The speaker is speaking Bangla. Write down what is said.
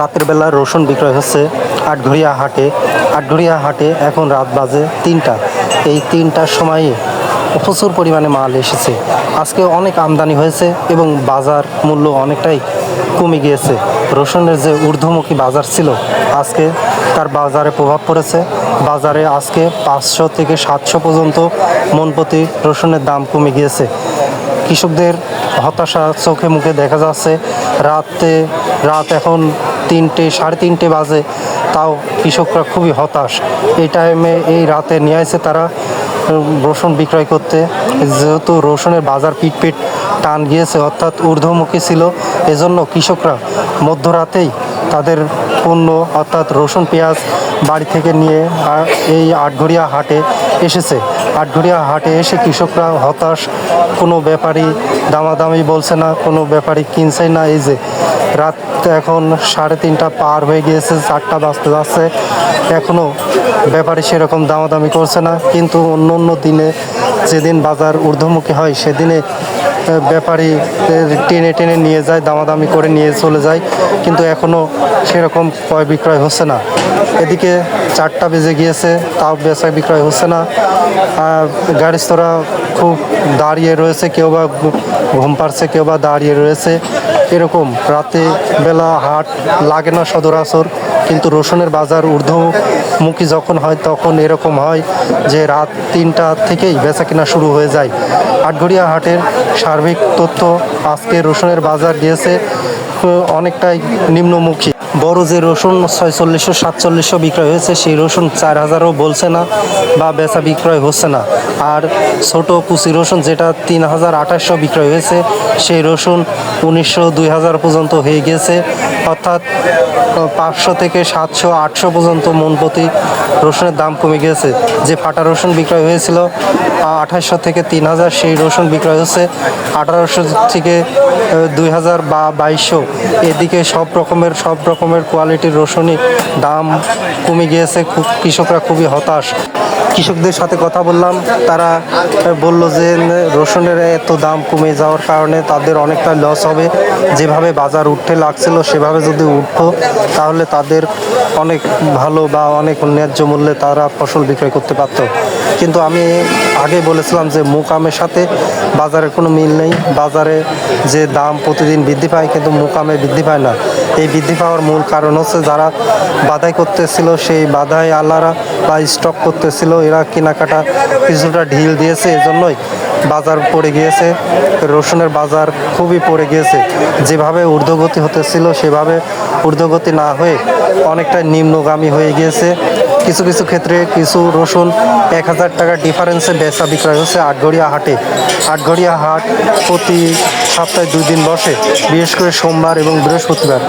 রাতের বেলা রসুন বিক্রয় হচ্ছে আটঘরিয়া হাটে। আটঘরিয়া হাটে এখন রাত বাজে তিনটা। এই তিনটার সময়ে প্রচুর পরিমাণে মাল এসেছে। আজকে অনেক আমদানি হয়েছে এবং বাজার মূল্য অনেকটাই কমে গিয়েছে। রসুনের যে ঊর্ধ্বমুখী বাজার ছিল, আজকে তার বাজারে প্রভাব পড়েছে। বাজারে আজকে পাঁচশো থেকে সাতশো পর্যন্ত মন প্রতি রসুনের দাম কমে গিয়েছে। কৃষকদের হতাশা চোখে মুখে দেখা যাচ্ছে। রাতে, রাত এখন তিনটে, সাড়ে তিনটে বাজে। তাও কৃষকরা খুবই হতাশ। এই টাইমে এই রাতে নিয়ে আসে তারা রসুন বিক্রয় করতে। যেহেতু রসুনের বাজার পিটপিট পিট টান গিয়েছে, অর্থাৎ ঊর্ধ্বমুখী ছিল, এজন্য কৃষকরা মধ্যরাতেই তাদের পণ্য অর্থাৎ রসুন, পেঁয়াজ বাড়ি থেকে নিয়ে এই আটঘরিয়া হাটে এসেছে। আটঘরিয়া হাটে এসে কৃষকরা হতাশ, কোনো ব্যাপারী দামাদামি বলছে না, কোনো ব্যাপারী কিনছে না। এই যে রাত এখন সাড়ে তিনটা পার হয়ে গিয়েছে, চারটা বাজতে যাচ্ছে। এখনও ব্যাপারী সেরকম দামাদামি করছে না। কিন্তু অন্য অন্য দিনে যেদিন বাজার ঊর্ধ্বমুখী হয়, সেদিনে ব্যাপারী টেনে টেনে নিয়ে যায়, দামাদামি করে নিয়ে চলে যায়, কিন্তু এখনও সেরকম ক্রয় বিক্রয় হচ্ছে না। এদিকে চারটা বেজে গিয়েছে, তাও বেচা বিক্রয় হচ্ছে না। গাড়িস্তরা খুব দাঁড়িয়ে রয়েছে, কেউ বা ঘুম পাড়ছে, কেউ বা দাঁড়িয়ে রয়েছে। এরকম রাতে বেলা হাট লাগে না সদরাসর কিন্তু রসুনের বাজার ঊর্ধ্বমুখী যখন হয়, তখন এরকম হয় যে রাত তিনটা থেকেই বেচা কেনা শুরু হয়ে যায়। আটঘরিয়া হাটের সার্বিক তথ্য আজকে রসুনের বাজার দিয়েছে অনেকটাই নিম্নমুখী। বড় যে রসুন ছয়চল্লিশশো, সাতচল্লিশশো বিক্রয় হয়েছে, সেই রসুন চার হাজারও বলছে না বা বেচা বিক্রয় হচ্ছে না। আর ছোট কুচি রসুন যেটা তিন হাজার আঠাশশো বিক্রয় হয়েছে, সেই রসুন উনিশশো দুই হাজার পর্যন্ত হয়ে গেছে। অর্থাৎ পাঁচশো থেকে সাতশো, আটশো পর্যন্ত মন প্রতি রসুনের দাম কমে গিয়েছে যে ফাটা রসুন বিক্রয় হয়েছিল আঠাশশো থেকে তিন হাজার সেই রসুন বিক্রয় হচ্ছে আঠারোশো থেকে দুই হাজার বা বাইশশো। এদিকে সব রকমের, সব রকমের কোয়ালিটির রসুনই দাম কমে গিয়েছে খুব কৃষকরা খুবই হতাশ। কৃষকদের সাথে কথা বললাম। তারা বলল যে, রসুনের এত দাম কমে যাওয়ার কারণে তাদের অনেকটা লস হবে। যেভাবে বাজার উঠতে লাগছিল, সেভাবে যদি উঠতো, তাহলে তাদের অনেক ভালো বা অনেক ন্যায্য মূল্যে তারা ফসল বিক্রয় করতে পারতো। কিন্তু আমি আগে বলেছিলাম যে, মুকামের সাথে বাজারের কোনো মিল নেই। বাজারে যে দাম প্রতিদিন বৃদ্ধি পায়, কিন্তু মুকামে বৃদ্ধি পায় না। এই বৃদ্ধি পাওয়ার মূল কারণ হচ্ছে, যারা বাধাই করতেছিল, সেই বাধাই আল্লাহরা বা স্টক করতেছিল। এরা কেনাকাটা কিছুটা ঢিল দিয়েছে, এজন্যই বাজার পড়ে গিয়েছে। রসুনের বাজার খুবই পড়ে গিয়েছে। যেভাবে ঊর্ধ্বগতি হতেছিল, সেভাবে ঊর্ধ্বগতি না হয়ে অনেকটা নিম্নগামী হয়ে গিয়েছে। কিছু কিছু ক্ষেত্রে কিছু রসুন এক হাজার টাকার ডিফারেন্সে বেচা বিক্রয় হচ্ছে আটঘরিয়া হাটে। আটঘরিয়া হাট প্রতি সপ্তাহে দুই দিন বসে, বিশেষ করে সোমবার এবং বৃহস্পতিবার।